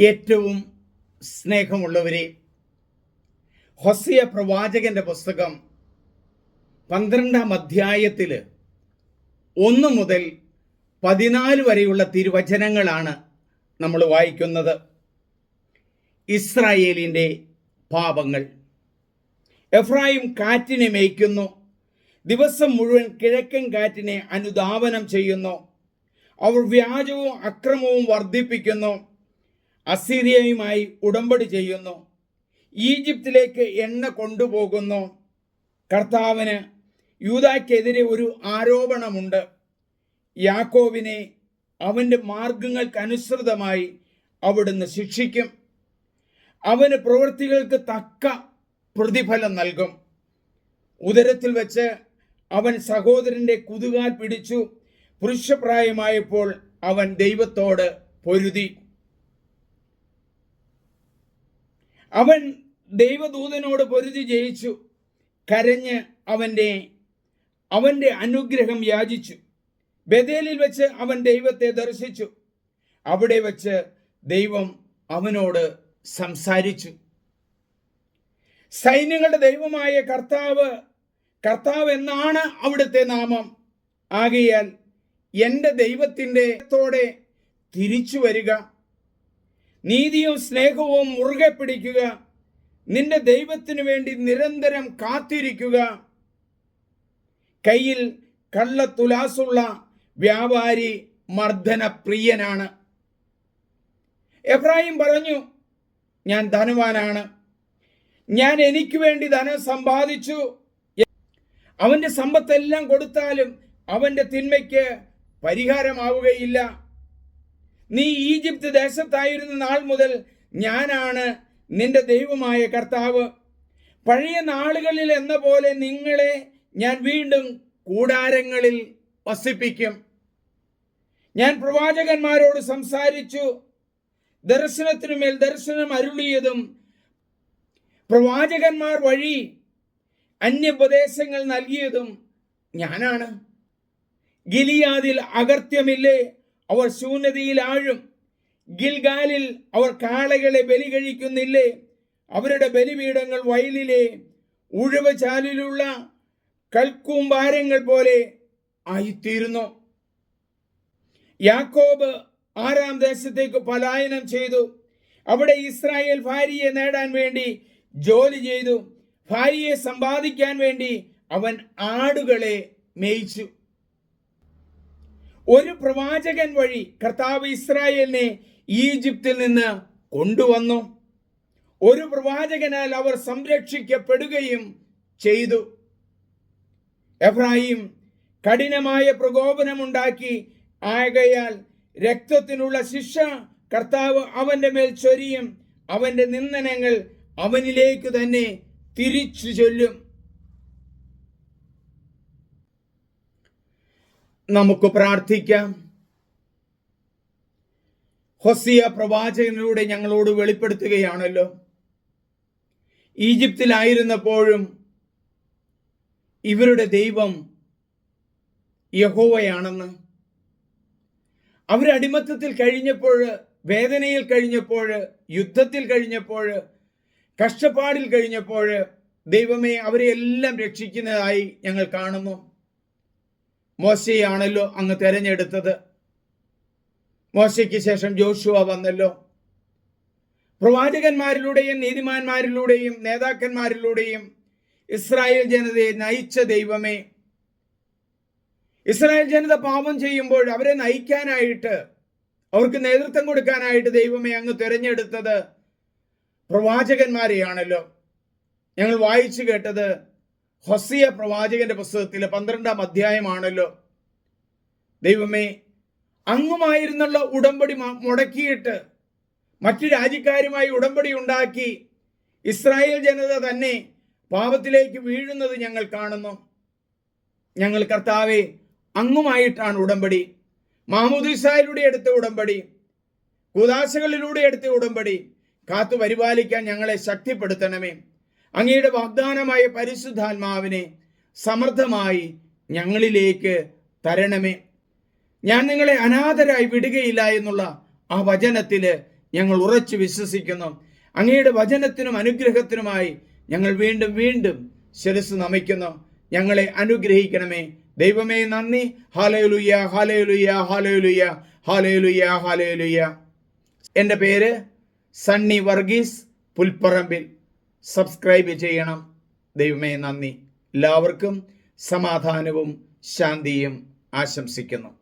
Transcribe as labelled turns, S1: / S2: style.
S1: ഏറ്റവും സ്നേഹമുള്ളവരെ ഹൊസിയ പ്രവാചകന്റെ പുസ്തകം പന്ത്രണ്ടാം അധ്യായത്തിൽ ഒന്ന് മുതൽ പതിനാല് വരെയുള്ള തിരുവചനങ്ങളാണ് നമ്മൾ വായിക്കുന്നത്. ഇസ്രായേലിന്റെ പാപങ്ങൾ. എഫ്രായിം കാറ്റിനെ മേയ്ക്കുന്നു. ദിവസം മുഴുവൻ കിഴക്കൻ കാറ്റിനെ അനുധാവനം ചെയ്യുന്നു. അവർ വ്യാജവും അക്രമവും വർദ്ധിപ്പിക്കുന്നു. അസീറിയയുമായി ഉടമ്പടി ചെയ്യുന്നു. ഈജിപ്തിലേക്ക് എണ്ണ കൊണ്ടുപോകുന്നു. കർത്താവിന് യൂതാക്കെതിരെ ഒരു ആരോപണമുണ്ട്. യാക്കോവിനെ അവന്റെ മാർഗങ്ങൾക്കനുസൃതമായി അവിടുന്ന് ശിക്ഷിക്കും. അവന് പ്രവൃത്തികൾക്ക് തക്ക പ്രതിഫലം നൽകും. ഉദരത്തിൽ വെച്ച് അവൻ സഹോദരന്റെ കുതുകാൽ പിടിച്ചു. പുരുഷപ്രായമായപ്പോൾ അവൻ ദൈവത്തോട് പൊരുതി. അവൻ ദൈവദൂതനോട് പൊരുതി ജയിച്ചു. കരഞ്ഞ് അവന്റെ അവന്റെ അനുഗ്രഹം യാചിച്ചു. ബദേലിൽ വെച്ച് അവൻ ദൈവത്തെ ദർശിച്ചു. അവിടെ വെച്ച് ദൈവം അവനോട് സംസാരിച്ചു. സൈന്യങ്ങളുടെ ദൈവമായ കർത്താവ് കർത്താവ് എന്നാണ് അവിടുത്തെ നാമം. ആകയാൽ എന്റെ ദൈവത്തിന്റെ ത്തോടെ തിരിച്ചു വരിക. നീതിയും സ്നേഹവും മുറുകെ പിടിക്കുക. നിന്റെ ദൈവത്തിന് വേണ്ടി നിരന്തരം കാത്തിരിക്കുക. കയ്യിൽ കള്ളത്തുലാസുള്ള വ്യാപാരി മർദ്ദന പ്രിയനാണ് എബ്രാഹിം പറഞ്ഞു ഞാൻ ധനവാനാണ്. ഞാൻ എനിക്ക് വേണ്ടി ധനം സമ്പാദിച്ചു. അവന്റെ സമ്പത്തെല്ലാം കൊടുത്താലും അവന്റെ തിന്മയ്ക്ക് പരിഹാരമാവുകയില്ല. നീ ഈജിപ്ത് ദേശത്തായിരുന്ന നാൾ മുതൽ ഞാനാണ് നിന്റെ ദൈവമായ കർത്താവ്. പഴയ നാളുകളിൽ എന്ന പോലെ നിങ്ങളെ ഞാൻ വീണ്ടും കൂടാരങ്ങളിൽ വസിപ്പിക്കും. ഞാൻ പ്രവാചകന്മാരോട് സംസാരിച്ചു. ദർശനത്തിനുമേൽ ദർശനം അരുളിയതും പ്രവാചകന്മാർ വഴി അന്യപ്രദേശങ്ങൾ നൽകിയതും ഞാനാണ്. ഗിലിയാദിൽ അകർത്യമില്ലേ അവർ ശൂന്യതയിൽ ആഴും. ഗിൽഗാലിൽ അവർ കാളകളെ ബലി കഴിക്കുന്നില്ലേ? അവരുടെ ബലിപീഠങ്ങൾ വയലിലെ ഉഴവ് ചാലിലുള്ള കൽക്കൂമ്പാരങ്ങൾ പോലെ ആയിത്തീരുന്നു. യാക്കോബ് ആറാം ദേശത്തേക്ക് പലായനം ചെയ്തു. അവിടെ ഇസ്രായേൽ ഭാര്യയെ നേടാൻ വേണ്ടി ജോലി ചെയ്തു. ഭാര്യയെ സമ്പാദിക്കാൻ വേണ്ടി അവൻ ആടുകളെ മേയിച്ചു. ഒരു പ്രവാചകൻ വഴി കർത്താവ് ഇസ്രായേലിനെ ഈജിപ്തിൽ നിന്ന് കൊണ്ടുവന്നു. ഒരു പ്രവാചകനാൽ അവർ സംരക്ഷിക്കപ്പെടുകയും ചെയ്തു. എബ്രാഹിം കഠിനമായ പ്രകോപനമുണ്ടാക്കി. ആകയാൽ രക്തത്തിനുള്ള ശിക്ഷ കർത്താവ് അവന്റെ മേൽ ചൊരിയും. അവന്റെ നിന്ദനങ്ങൾ അവനിലേക്ക് തന്നെ തിരിച്ചു ചൊല്ലും. നമുക്ക് പ്രാർത്ഥിക്കാം. ഹൊസിയ പ്രവാചകനിലൂടെ ഞങ്ങളോട് വെളിപ്പെടുത്തുകയാണല്ലോ. ഈജിപ്തിലായിരുന്നപ്പോഴും ഇവരുടെ ദൈവം യഹോവയാണെന്ന്. അവരടിമത്തത്തിൽ കഴിഞ്ഞപ്പോൾ വേദനയിൽ കഴിഞ്ഞപ്പോൾ യുദ്ധത്തിൽ കഴിഞ്ഞപ്പോൾ കഷ്ടപ്പാടിൽ കഴിഞ്ഞപ്പോൾ ദൈവമേ അവരെ എല്ലാം രക്ഷിക്കുന്നതായി ഞങ്ങൾ കാണുന്നു. മോശയാണല്ലോ അങ്ങ് തെരഞ്ഞെടുത്തത്. മോശയ്ക്ക് ശേഷം ജോഷുവ വന്നല്ലോ. പ്രവാചകന്മാരിലൂടെയും നീതിമാന്മാരിലൂടെയും നേതാക്കന്മാരിലൂടെയും ഇസ്രായേൽ ജനതയെ നയിച്ച ദൈവമേ. ഇസ്രായേൽ ജനത പാപം ചെയ്യുമ്പോൾ അവരെ നയിക്കാനായിട്ട് അവർക്ക് നേതൃത്വം കൊടുക്കാനായിട്ട് ദൈവമേ അങ്ങ് തിരഞ്ഞെടുത്തത് പ്രവാചകന്മാരെയാണല്ലോ. ഞങ്ങൾ വായിച്ചു കേട്ടത് ഹൊസിയ പ്രവാചകന്റെ പുസ്തകത്തിലെ പന്ത്രണ്ടാം അധ്യായമാണല്ലോ. ദൈവമേ അങ്ങുമായിരുന്നുള്ള ഉടമ്പടി മുടക്കിയിട്ട് മറ്റു രാജ്യക്കാരുമായി ഉടമ്പടി ഉണ്ടാക്കി ഇസ്രായേൽ ജനത തന്നെ പാപത്തിലേക്ക് വീഴുന്നത് ഞങ്ങൾ കാണുന്നു. ഞങ്ങൾ കർത്താവെ അങ്ങുമായിട്ടാണ് ഉടമ്പടി. മാമുദിസായിലൂടെ എടുത്ത ഉടമ്പടി കുദാശകളിലൂടെ എടുത്ത ഉടമ്പടി. കാത്തു പരിപാലിക്കാൻ ഞങ്ങളെ ശക്തിപ്പെടുത്തണമേ. അങ്ങയുടെ വാഗ്ദാനമായ പരിശുദ്ധാത്മാവിനെ സമർത്ഥമായി ഞങ്ങളിലേക്ക് തരണമേ. ഞാൻ നിങ്ങളെ അനാഥരായി വിടുകയില്ല എന്നുള്ള ആ വചനത്തിൽ ഞങ്ങൾ ഉറച്ചു വിശ്വസിക്കുന്നു. അങ്ങയുടെ വചനത്തിനും അനുഗ്രഹത്തിനുമായി ഞങ്ങൾ വീണ്ടും വീണ്ടും ശിരസ് നമിക്കുന്നു. ഞങ്ങളെ അനുഗ്രഹിക്കണമേ. ദൈവമേ നന്ദി. ഹാലയുലുയ്യ ഹാലയുലുയ്യ ഹാലയുലുയ്യ ഹാലയുലുയ്യ ഹാലയുലുയ്യ എന്റെ പേര് സണ്ണി വർഗീസ് പുൽപ്പറമ്പിൽ. സബ്സ്ക്രൈബ് ചെയ്യണം. ദൈവമേ നന്ദി. എല്ലാവർക്കും സമാധാനവും ശാന്തിയും ആശംസിക്കുന്നു.